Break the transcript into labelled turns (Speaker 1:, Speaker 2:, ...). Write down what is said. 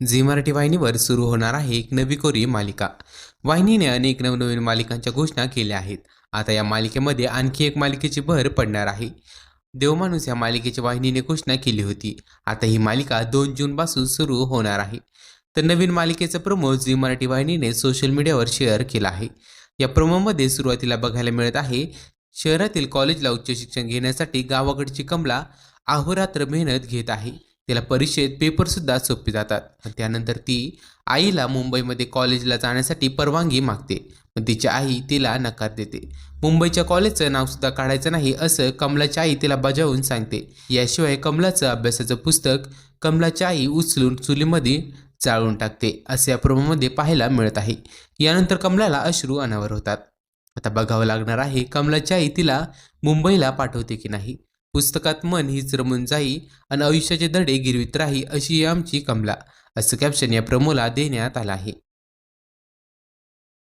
Speaker 1: Zee Marathi वाहिनीवर सुरू होणार आहे एक नवी कोरी मालिका. वाहिनीने अनेक नवनवीन मालिकांच्या घोषणा केल्या आहेत. आता या मालिकेमध्ये आणखी एक मालिकेची भर पडणार आहे. देवमाणूस या मालिकेची वाहिनीने घोषणा केली होती. आता ही मालिका दोन जूनपासून सुरू होणार आहे. तर नवीन मालिकेचा प्रोमो झी मराठी वाहिनीने सोशल मीडियावर शेअर केला आहे. या प्रोमोमध्ये सुरुवातीला बघायला मिळत आहे शहरातील कॉलेजला उच्च शिक्षण घेण्यासाठी गावाकडची कमला अहोरात्र मेहनत घेत आहे. तिला परीक्षेत पेपरसुद्धा सोपे जातात. आणि त्यानंतर ती आईला मुंबईमध्ये कॉलेजला जाण्यासाठी परवानगी मागते. पण तिची आई तिला नकार देते. मुंबईच्या कॉलेजचं नावसुद्धा काढायचं नाही असं कमलाची आई तिला बजावून सांगते. याशिवाय कमलाचं अभ्यासाचं पुस्तक कमलाची आई उचलून चुलीमध्ये जाळून टाकते असे या प्रोमोमध्ये पाहायला मिळत आहे. यानंतर कमलाला अश्रू अनावर होतात. आता बघावं लागणार आहे कमलाची आई तिला मुंबईला पाठवते की नाही. पुस्तकात मन हीच रमून जाई आणि आयुष्याचे धडे गिरवीत राही अशी आमची कमला. असं कॅप्शन या प्रमोला देण्यात आलं आहे.